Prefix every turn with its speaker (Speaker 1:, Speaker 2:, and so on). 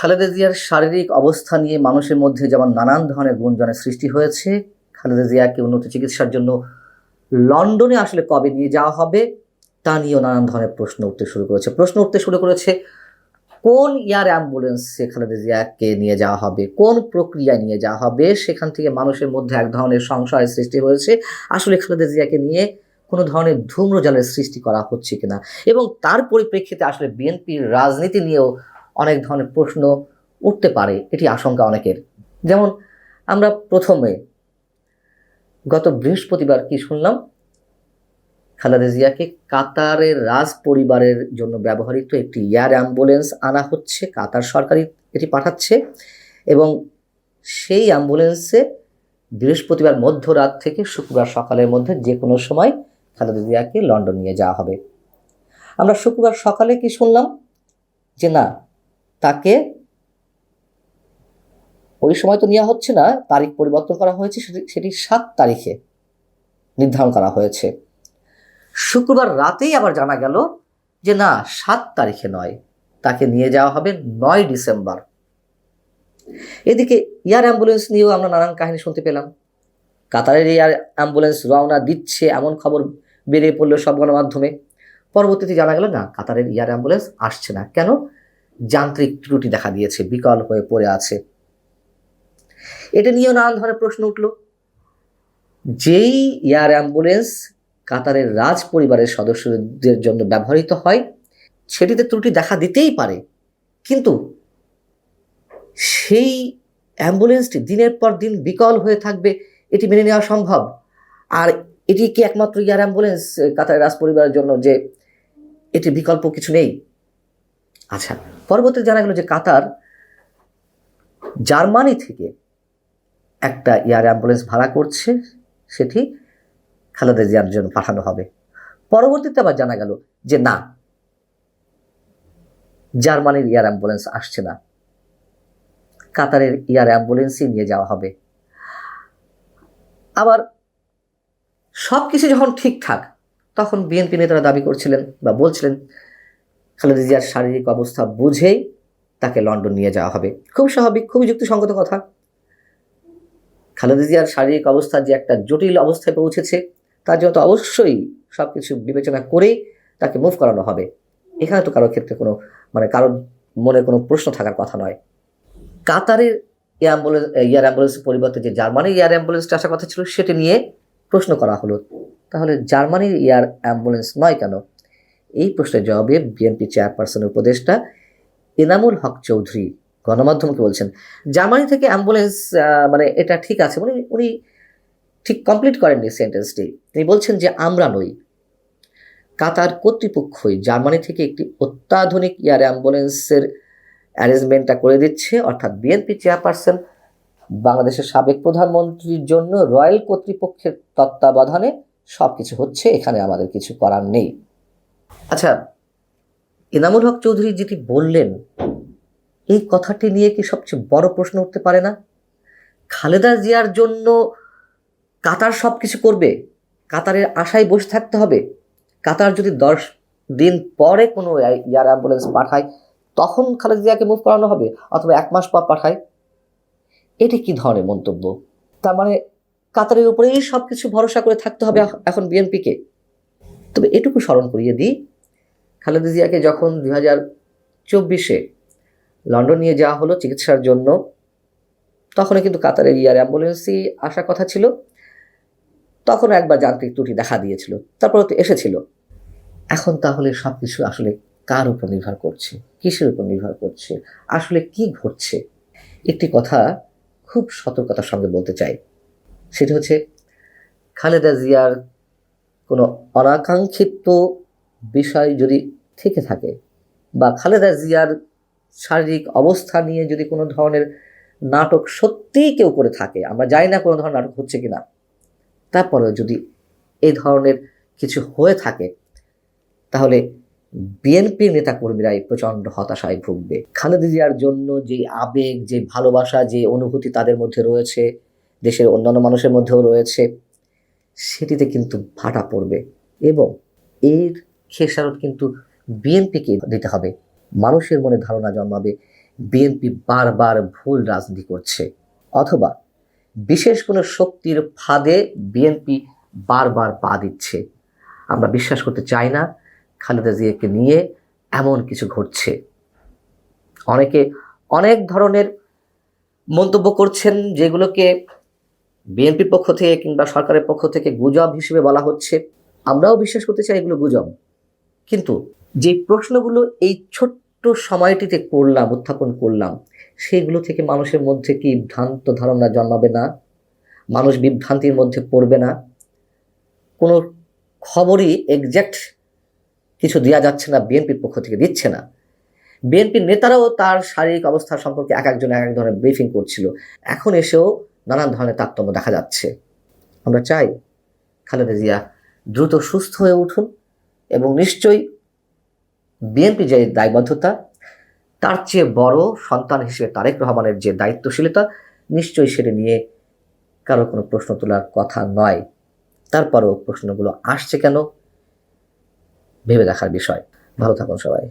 Speaker 1: খালেদা জিয়ার শারীরিক অবস্থা নিয়ে মানুষের মধ্যে যেমন নানান ধরনের গুঞ্জনের সৃষ্টি হয়েছে, খালেদা জিয়াকে উন্নত চিকিৎসার জন্য লন্ডনে আসলে কবে নিয়ে যাওয়া হবে, তা নিয়েও নানান ধরনের প্রশ্ন উঠতে শুরু করেছে। প্রশ্ন উঠতে শুরু করেছে, কোন এয়ার অ্যাম্বুলেন্সে খালেদা জিয়াকে নিয়ে যাওয়া হবে, কোন প্রক্রিয়ায় নিয়ে যাওয়া হবে, সেখান থেকে মানুষের মধ্যে এক ধরনের সংশয়ের সৃষ্টি হয়েছে, আসলে খালেদা জিয়াকে নিয়ে কোনো ধরনের ধূম্রজালের সৃষ্টি করা হচ্ছে কিনা? এবং তার পরিপ্রেক্ষিতে আসলে বিএনপির রাজনীতি নিয়েও অনেক ধরনের প্রশ্ন উঠতে পারে, এটি আশঙ্কা অনেকের। যেমন, আমরা প্রথমে গত বৃহস্পতিবার কি শুনলাম? খালেদা জিয়াকে কাতারের রাজ পরিবারের জন্য ব্যবহৃত একটি এয়ার অ্যাম্বুলেন্স আনা হচ্ছে, কাতার সরকারি এটি পাঠাচ্ছে এবং সেই অ্যাম্বুলেন্সে বৃহস্পতিবার মধ্যরাত থেকে শুক্রবার সকালের মধ্যে যে কোনো সময় খালেদা জিয়াকে লন্ডন নিয়ে যাওয়া হবে। আমরা শুক্রবার সকালে কি শুনলাম? যে না তাকে ওই সময় তো নেওয়া হচ্ছে না, তারিখ পরিবর্তন করা হয়েছে, সেটি সাত তারিখে নির্ধারণ করা হয়েছে। শুক্রবার রাতেই আবার জানা গেল যে না, সাত তারিখে নয়, তাকে নিয়ে যাওয়া হবে নয় ডিসেম্বর। এদিকে এয়ার অ্যাম্বুলেন্স নিয়েও আমরা নানান কাহিনী শুনতে পেলাম। কাতারের এয়ার অ্যাম্বুলেন্স রওনা দিচ্ছে এমন খবর বেরিয়ে পড়ল সব গণমাধ্যমে। পরবর্তীতে জানা গেল, না, কাতারের এয়ার অ্যাম্বুলেন্স আসছে না। কেন? যান্ত্রিক ত্রুটি দেখা দিয়েছে, বিকল হয়ে পড়ে আছে। এটা নিয়েও নানান ধরনের প্রশ্ন উঠল। যেই এয়ার অ্যাম্বুলেন্স কাতারের রাজ পরিবারের সদস্যদের জন্য ব্যবহৃত হয়, সেটিতে ত্রুটি দেখা দিতেই পারে। কিন্তু সেই অ্যাম্বুলেন্সটি দিনের পর দিন বিকল হয়ে থাকবে, এটি মেনে নেওয়া সম্ভব। আর এটি কি একমাত্র এয়ার অ্যাম্বুলেন্স কাতারের রাজ পরিবারের জন্য যে এটি বিকল্প কিছু নেই? আচ্ছা পরবর্তীতে জানা গেল যে কাতার জার্মানি থেকে একটা এয়ার অ্যাম্বুলেন্স ভাড়া করছে, সেটি খালেদা জিয়ার জন্য পাঠানো হবে। পরবর্তীতে আবার জানা গেল যে না, জার্মানির এয়ার অ্যাম্বুলেন্স আসছে না। কাতারের এয়ার অ্যাম্বুলেন্সই নিয়ে যাওয়া হবে। আবার সব কিছু যখন ঠিকঠাক, তখন বিএনপি নেতারা দাবি করছিলেন বা বলছিলেন খালেদা জিয়ার শারীরিক অবস্থা বুঝেই তাকে লন্ডন নিয়ে যাওয়া হবে। খুব স্বাভাবিক, খুবই যুক্তিসঙ্গত কথা। খালেদা জিয়ার শারীরিক অবস্থা যে একটা জটিল অবস্থায় পৌঁছেছে, তার জন্য তো অবশ্যই সব কিছু বিবেচনা করেই তাকে মুভ করানো হবে। এখানে তো কারোর ক্ষেত্রে কোনো মানে কারোর মনে কোনো প্রশ্ন থাকার কথা নয়। কাতারের অ্যাম্বুলেন্স, এয়ার অ্যাম্বুলেন্সের পরিবর্তে যে জার্মানির এয়ার অ্যাম্বুলেন্সটা আসার কথা ছিল, সেটি নিয়ে প্রশ্ন করা হলো। তাহলে জার্মানির এয়ার অ্যাম্বুলেন্স নয় কেন? এই প্রশ্নের জবাবে বিএনপি চেয়ারপারসনের উপদেষ্টা এনামুল হক চৌধুরী গণমাধ্যমকে বলছেন, জার্মানি থেকে অ্যাম্বুলেন্স মানে এটা ঠিক আছে। উনি উনি ঠিক কমপ্লিট করেননি সেন্টেন্সটি। তিনি বলছেন যে, আমরা নই। কাতার কর্তৃপক্ষই জার্মানি থেকে একটি অত্যাধুনিক এয়ার অ্যাম্বুলেন্সের অ্যারেঞ্জমেন্টটা করে দিচ্ছে। অর্থাৎ বিএনপি চেয়ারপারসন বাংলাদেশের সাবেক প্রধানমন্ত্রীর জন্য রয়্যাল কর্তৃপক্ষের তত্ত্বাবধানে সব কিছু হচ্ছে। এখানে আমাদের কিছু করার নেই। আচ্ছা এনামুল হক চৌধুরী যেটি বললেন, এই কথাটি নিয়ে কি সবচেয়ে বড় প্রশ্ন উঠতে পারে না? খালেদা জিয়ার জন্য কাতার সব কিছু করবে, কাতারের আশায় বসে থাকতে হবে। কাতার যদি দশ দিন পরে কোনো এয়ার অ্যাম্বুলেন্স পাঠায়, তখন খালেদা জিয়াকে মুভ করানো হবে, অথবা এক মাস পর পাঠায়। এটি কি ধরনের মন্তব্য? তার মানে কাতারের উপরেই সব কিছু ভরসা করে থাকতে হবে এখন বিএনপিকে। তবে এটুকু স্মরণ করিয়ে দিই, খালেদা জিয়াকে যখন দু হাজার চব্বিশে লন্ডন নিয়ে যাওয়া হলো চিকিৎসার জন্য তখনও কিন্তু কাতারের এয়ার অ্যাম্বুলেন্সই আসার কথা ছিল। তখন একবার যান্ত্রিক ত্রুটি দেখা দিয়েছিল, তারপর তো এসেছিল। এখন তাহলে সব কিছু আসলে কার উপর নির্ভর করছে? কিসের উপর নির্ভর করছে? আসলে কি ঘটছে? একটি কথা খুব সতর্কতার সঙ্গে বলতে চাই, সেটা হচ্ছে, খালেদা জিয়ার অনাকাঙ্ক্ষিত বিষয় যদি থেকে থাকে বা খালেদা জিয়ার শারীরিক অবস্থা নিয়ে যদি কোনো ধরনের নাটক সত্যিই কেউ করে থাকে, আমরা জানি না কোনো ধরনের নাটক হচ্ছে কি না তারপরেও যদি এই ধরনের কিছু হয়ে থাকে, তাহলে বিএনপির নেতাকর্মীরাই প্রচণ্ড হতাশায় ভুগবে। খালেদা জিয়ার জন্য যে আবেগ, যে ভালোবাসা, যে অনুভূতি তাদের মধ্যে রয়েছে, দেশের অন্যান্য মানুষের মধ্যেও রয়েছে সেটিতে কিন্তু ভাটা পড়বে এবং এর খেসারত কিন্তু বিএনপিকে দিতে হবে। মানুষের মনে ধারণা জন্মাবে বিএনপি বারবার ভুল রাজনীতি করছে। অথবা বিশেষ কোনো শক্তির ফাঁদে বিএনপি বারবার পা দিচ্ছে। আমরা বিশ্বাস করতে চাই না, খালেদা জিয়াকে নিয়ে এমন কিছু ঘটছে। অনেকে অনেক ধরনের মন্তব্য করছেন যেগুলোকে বিএনপির পক্ষ থেকে কিংবা সরকারের পক্ষ থেকে গুজব হিসেবে বলা হচ্ছে, আমরাও বিশ্বাস করতে চাই এগুলো গুজব। কিন্তু যে প্রশ্নগুলো এই ছোট্ট সময়টিতে করলাম, উত্থাপন করলাম, সেগুলো থেকে মানুষের মধ্যে কি ভ্রান্ত ধারণা জন্মাবে না? মানুষ বিভ্রান্তির মধ্যে পড়বে না? কোনো খবরই এক্স্যাক্ট কিছু দেওয়া যাচ্ছে না, বিএনপির পক্ষ থেকে দিচ্ছে না। বিএনপির নেতারাও তার শারীরিক অবস্থা সম্পর্কে এক একজন এক এক ধরনের ব্রিফিং করছিল। এখন এসেও নানান ধরনের তারতম্য দেখা যাচ্ছে। আমরা চাই খালেদা জিয়া দ্রুত সুস্থ হয়ে উঠুন এবং নিশ্চয়ই বিএনপি যে দায়বদ্ধতা, তার চেয়ে বড় সন্তান হিসেবে তারেক রহমানের যে দায়িত্বশীলতা, নিশ্চয়ই সেটা নিয়ে কারও কোনো প্রশ্ন তোলার কথা নয়। তারপরেও প্রশ্নগুলো আসছে কেন, ভেবে দেখার বিষয়। ভালো থাকুন সবাই।